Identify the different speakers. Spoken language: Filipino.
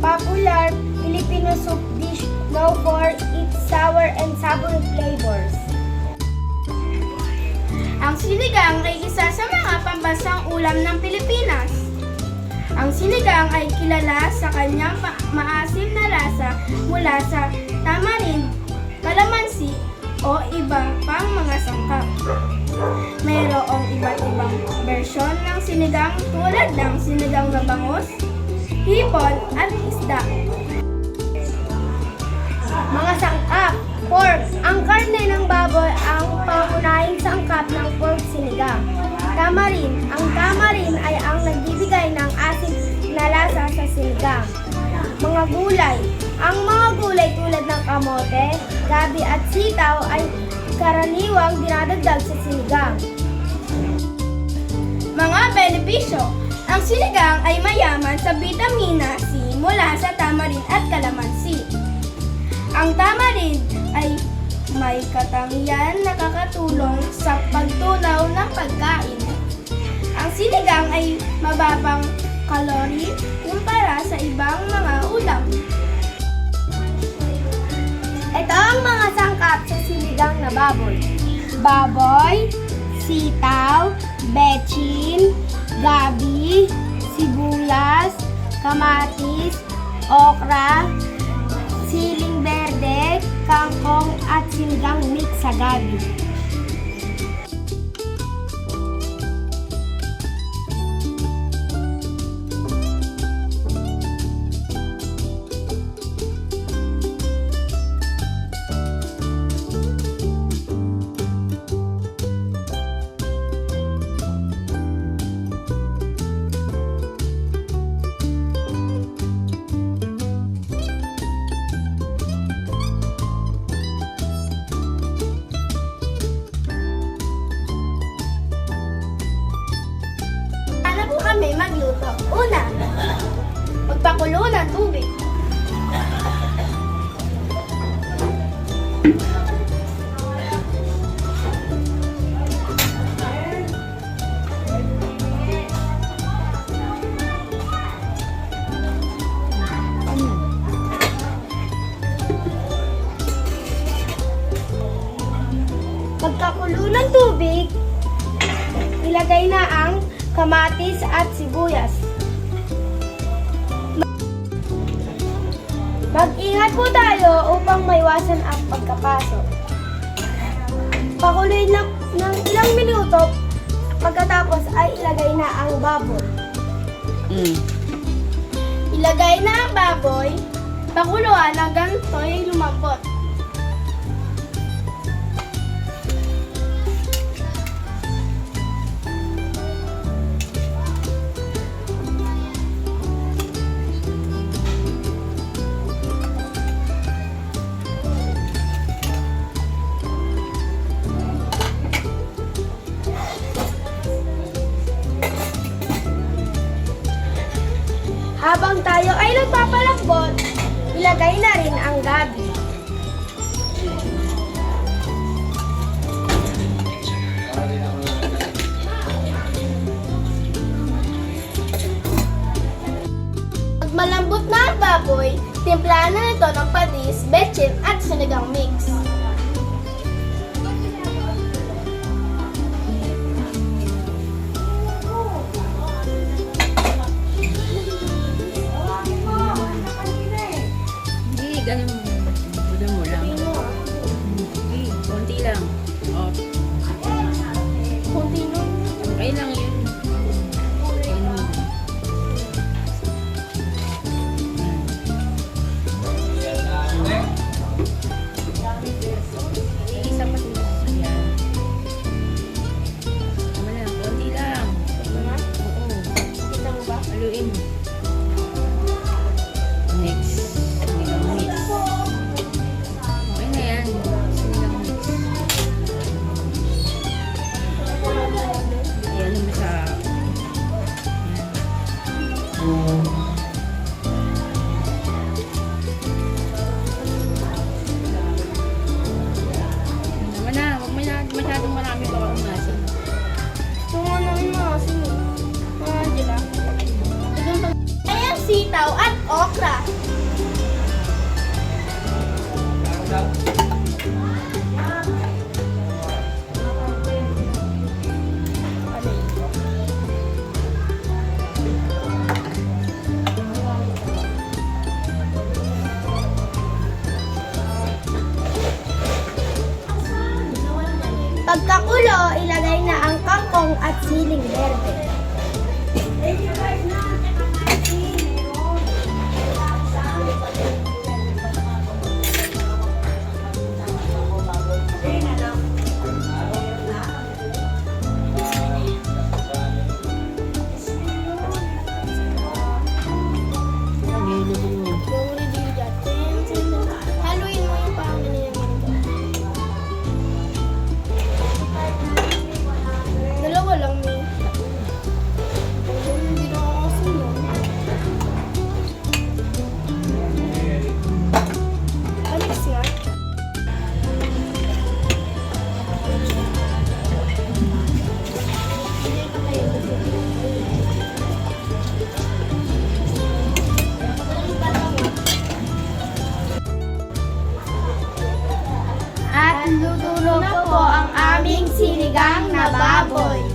Speaker 1: popular Filipino soup dish known for its sour and savory flavors.
Speaker 2: Ang sinigang ay isa sa mga pambansang ulam ng Pilipinas. Ang sinigang ay kilala sa kanyang ma- maasim na lasa mula sa tamarin, kalamansi, o iba pang mga sangkap. Mayroong iba't ibang bersyon ng sinigang tulad ng hipon, at isda.
Speaker 1: Mga sangkap, pork. Ang karne ng baboy ang pangunahing sangkap ng pork sinigang. Tamarin. Ang tamarin ay ang nagbibigay ng asin na lasa sa sinigang. Mga gulay. Ang mga gulay tulad ng kamote, gabi at sitaw ay karaniwang dinadagdag sa sinigang.
Speaker 2: Mga benepisyo. Ang sinigang ay mayaman sa vitamina C mula sa tamarin at kalamansi. Ang tamarin ay may katangian na nakakatulong sa pagtunaw ng pagkain. Ang sinigang ay mababang kalori kumpara sa ibang mga ulam.
Speaker 1: Ito ang mga sangkap sa sinigang na baboy. Baboy, sitaw, bechin, gabi, sibuyas, kamatis, okra, siling berde, kangkong at sinigang mix sa gabi.
Speaker 2: Magluto? Una, magpakulo ng tubig.
Speaker 1: Kamatis at sibuyas. Mag-ingat po tayo upang maiwasan ang pagkapasok. Pakuluin lang ng ilang minuto, pagkatapos ay ilagay na ang baboy.
Speaker 3: Mm.
Speaker 2: Ilagay na ang baboy, pakuluan hanggang to'y lumambot.
Speaker 1: Ilagay na rin ang gabi.
Speaker 2: Pag malambot na ang baboy, timplahan na ito ng patis, betchin at sinigang mix.
Speaker 3: Islam Pagkakulo, ilagay na ang kangkong at siling berde. Thank
Speaker 2: you guys! Nalululog
Speaker 3: po ang aming sinigang
Speaker 1: na baboy.